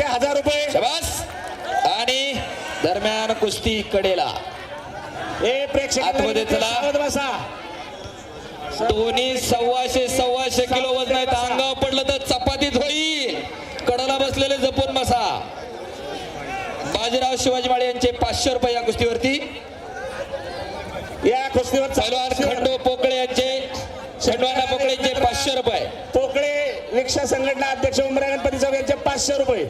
यांचे हजार रुपये. शबास. आणि दरम्यान कुस्ती कडेला. हे प्रेक्षक आतमध्ये चला. बसा. दोन्ही सव्वाशे सव्वाशे किलो वजन आहेत अंगावर पडलं तर चपातीत होईल कडाला बसलेले जपून बसा. बाजीराव शिवाजी माळे यांचे पाचशे रुपये या कुस्तीवरती. या कुस्तीवर पैलवान खंडू पोकळे यांचे खंडवाना पोकळे यांचे पाचशे रुपये. पोकळे रिक्षा संघटना अध्यक्ष उमरा गणपती चौक पाचशे रुपये.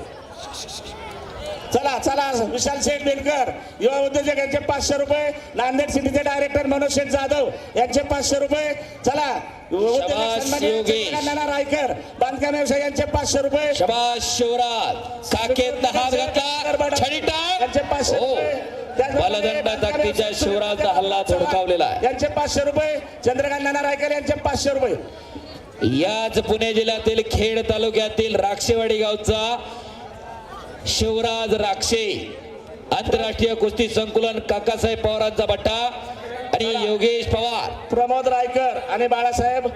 चला चला विशाल शेठ बेनकर युवा उद्योजक यांचे पाचशे रुपये. नांदेड सिटीचे डायरेक्टर मनोज शेठ जाधव यांचे पाचशे रुपये. चला रायकर बांधकाम व्यवसाय यांचे पाचशे रुपये. शिवराज. काकेत हात घातला. छडी यांचे पाचशे हो. रुपये. त्याचप्रमाणे बलदंड ताकदीच्या शिवराजचा हल्ला धडकावलेला आहे. यांचे पाचशे रुपये. चंद्रकांत नाना रायकर यांचे पाचशे रुपये. याच पुणे जिल्ह्यातील खेड तालुक्यातील राक्षेवाडी गावचा शिवराज राक्षे आंतरराष्ट्रीय कुस्ती संकुलन काकासाहेब पवारांचा बट्टा आणि योगेश पवार प्रमोद रायकर आणि बाळासाहेब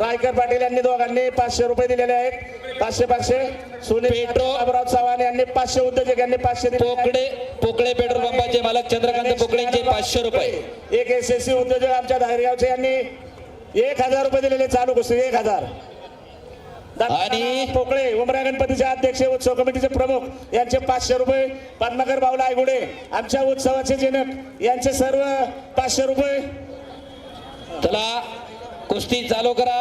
रायकर पाटील यांनी दोघांनी पाचशे रुपये दिलेले आहेत पाचशे पाचशे सुनील पेट्रो. बाबुराव चव्हाण यांनी पाचशे उद्योजक यांनी पाचशे. पोकळे पोकळे पेट्रोल पंपाचे मालक चंद्रकांत पोकळेंचे पाचशे रुपये एक एस एस सी उद्योजक आमच्या धारगावचे यांनी एक हजार रुपये दिलेले चालू कुस्ती एक हजार. आणि- पोकळे उमरा गणपतीचे अध्यक्ष उत्सव कमिटीचे प्रमुख यांचे पाचशे रुपये पद्माकर बावला आयगुडे आमच्या उत्सवाचे जनक यांचे सर्व पाचशे रुपये. चला कुस्ती चालू करा.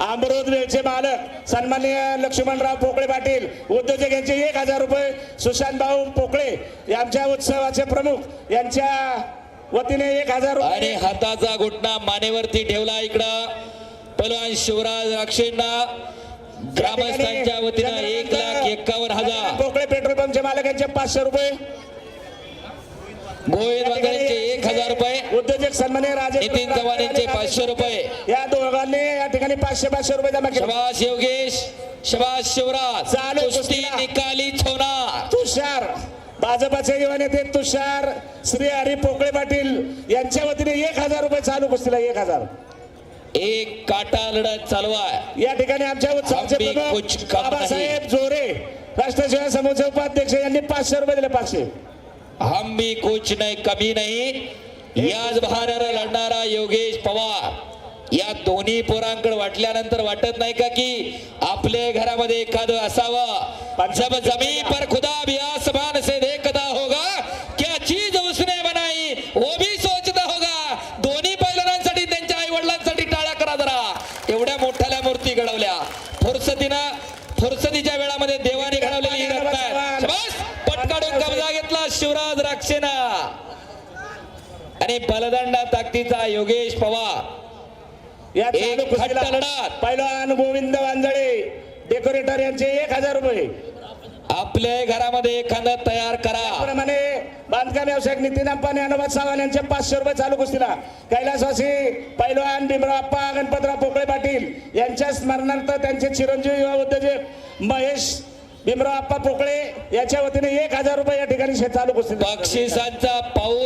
अमृत वेळचे मालक सन्माननीय लक्ष्मणराव पोकळे पाटील उद्योजक यांचे एक हजार रुपये सुशांत भाऊ पोकळे यांच्या उत्सवाचे प्रमुख यांच्या वतीने एक हजार आणि हाताचा घुटणा मानेवरती ठेवला इकडं. पहिलवान शिवराज राक्षेंना ग्रामस्थांच्या वतीनं एक लाख एकावन्न हजार. पोकळे पेट्रोल पंपचे मालक यांचे पाचशे रुपये. गोविंद एक हजार रुपये. उद्योजक सन्माननीय राजे नितीन चव्हाण यांचे पाचशे रुपये. या दोघांनी या ठिकाणी पाचशे पाचशे रुपये जमा केले. शबाश योगेश शबाश शिवराज चालू कुस्ती. निकाली छोना तुषार. भाजपाचे युवा नेते तुषार श्री हरी पोकळे पाटील यांच्या वतीने एक हजार रुपये चालू कुस्तीला एक हजार. एक काटा लढत चालू आहे. या ठिकाणी आमच्या उत्सवाचे प्रमुख बाबासाहेब जोरे राष्ट्रीय सेवा समूहाचे उपाध्यक्ष यांनी पाचशे रुपये दिले पाचशे. हम भी कुछ नाही कमी नाही. याच बहाण्याला लढणारा योगेश पवार. या दोन्ही पोरांकडे वाटल्यानंतर वाटत नाही का की आपल्या घरामध्ये एखादं असावं? जब जमी पर खुदा भी आणि बलदंडा ताकदीचा योगेश पवार. या एक खट्टा. पैलवान गोविंद वांजळे डेकोरेटर यांचे एक हजार रुपये. आपल्या घरामध्ये एखादं तयार करा. त्याप्रमाणे बांधकाम व्यावसायिक नितीन अंबानी अनुवाद सावंत यांचे पाचशे रुपये चालू कुस्तीला. कैलासवासी पैलवान भीमराप्पा गणपतराव पोकळे पाटील यांच्या स्मरणार्थ त्यांचे चिरंजीव युवा उद्योजक महेश भीमराप्पा पोकळे याच्या वतीने एक हजार रुपये या ठिकाणी शे- चालू कुस्ती बक्षिसांचा पाऊस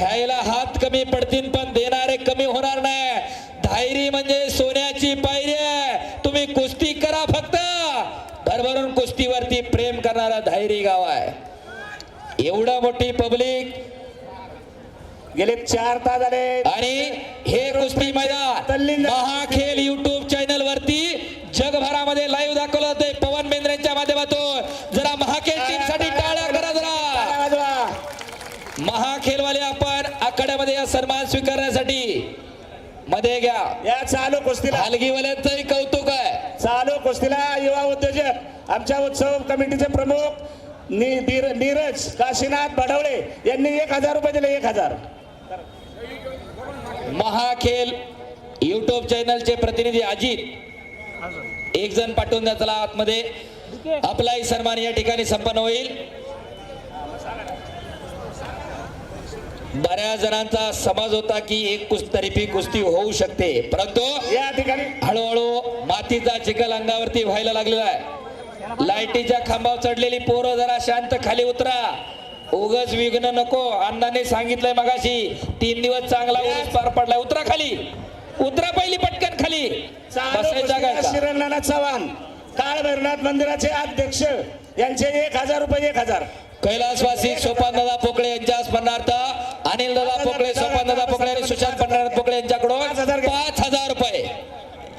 घ्यायला हात कमी पडतील पण देणारे कमी होणार नाही. धायरी म्हणजे सोन्याची पायरी आहे. तुम्ही कुस्ती करा फक्त. भरभरून कुस्तीवरती प्रेम करणारा धायरी गाव आहे. एवढं मोठी पब्लिक. गेले चार तास झाले. आणि हे कुस्ती मैदान. महाखेल युट्यूब चॅनल वरती जगभरामध्ये लाईव्ह दाखवलं जातंय पवन बेंद्रेच्या माध्यमातून जरा महाखेल टीमसाठी टाळ्या करा जरा टाळ्या वाजवा. महाखेलवाले आपण आखाड्यामध्ये या सन्मान स्वीकारण्यासाठी मध्ये घ्या. या चालू कुस्तीला. हलगीवाल्यांचंही कौतुक आहे. चालू कुस्तीला युवा उद्योजक आमच्या उत्सव कमिटीचे प्रमुख नीरज काशीनाथ बडवळे यांनी एक हजार रुपये दिले एक हजार. महाखेल युट्यूब चॅनलचे प्रतिनिधी अजित एक जण पाठवून द्या चला आतमध्ये. आपलाही सन्मान या ठिकाणी संपन्न होईल. बऱ्याच जणांचा समज होता की एक कुस्ती कुस्ती होऊ शकते. परंतु या ठिकाणी हळूहळू मातीचा चिखल अंगावरती व्हायला लागलेला आहे. लाईटीच्या खांबावर चढलेली पोरं जरा शांत खाली उतरा. उगच विघ्न नको. अण्णाने सांगितलंय मगाशी तीन दिवस चांगला उरूस पार पडलाय. उतरा खाली. उतरा पहिली पटकन खाली. चव्हाण काळ भैरवनाथ मंदिराचे अध्यक्ष. यांचे एक हजार रुपये एक हजार. कैलासवासी सोपान दादा पोकळे अनिल दादा पोकळे सोपान दादा पोकळे आणि सुशांत पंढरनाथ पोकळे यांच्याकडून पाच हजार रुपये.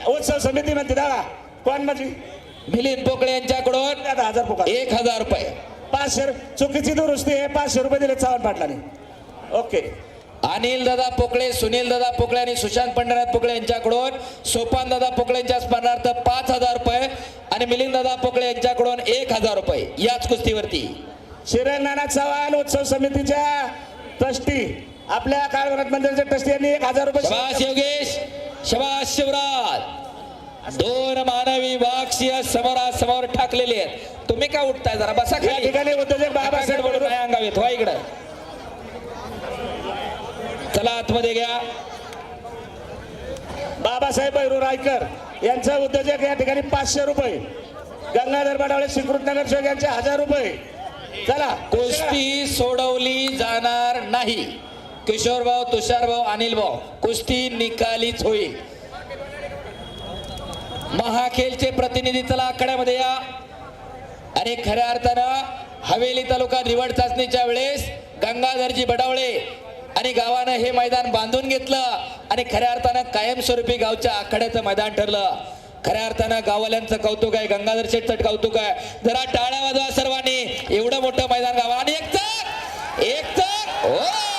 उत्सव समिती म्हणते दादा. कोण माझी मिलिंद पोकळे यांच्याकडून हजार पोका एक हजार रुपये. पाचशे चुकीची दुरुस्ती आहे पाचशे रुपये दिले चव्हाण पाटलाने. ओके. अनिल दादा पोकळे सुनील दादा पोकळे आणि सुशांत पंढरनाथ पोकळे यांच्याकडून सोपान दादा पोकळे यांच्या स्मरणार्थ पाच हजार रुपये आणि मिलिंद दादा पोकळे यांच्याकडून एक हजार रुपये याच कुस्तीवरती. शिरण नाना चव्हाण उत्सव समितीच्या ट्रस्टी आपल्या काळभरात मंदिराच्या ट्रस्टी यांनी एक हजार रुपये शबास योगेश शबास शिवराज. दोन मानवी वाक्षीय समोरासमोर ठाकलेले आहेत. तुम्ही का उठताय जरा? बसा या खाली. ठिकाणी उद्योजक बाबासाहेब बाबासाहेब नाही अंगावेत व्हा इकडं. चला आतमध्ये घ्या. बाबासाहेब भैरू रायकर यांचा उद्योजक या ठिकाणी पाचशे रुपये. गंगाधर बडावळे स्वीकृत नगरसेवक यांचे हजार रुपये. चला. कुस्ती सोडवली जाणार नाही. किशोर भाऊ तुषार भाऊ अनिल भाऊ कुस्ती निकालीच होईल. महाखेलचे प्रतिनिधी चला आखाड्यामध्ये या. आणि खऱ्या अर्थानं हवेली तालुका निवड चाचणीच्या वेळेस गंगाधरजी बडावळे आणि गावानं हे मैदान बांधून घेतलं आणि खऱ्या अर्थानं कायमस्वरूपी गावच्या आखाड्याचं मैदान ठरलं. खऱ्या अर्थानं गाववाल्यांचं कौतुक आहे गंगाधर शेटचं कौतुक आहे. जरा टाळ्या वाजवा सर्वांनी. एवढं मोठं मैदान गावा आणि एक तर एक तर हो!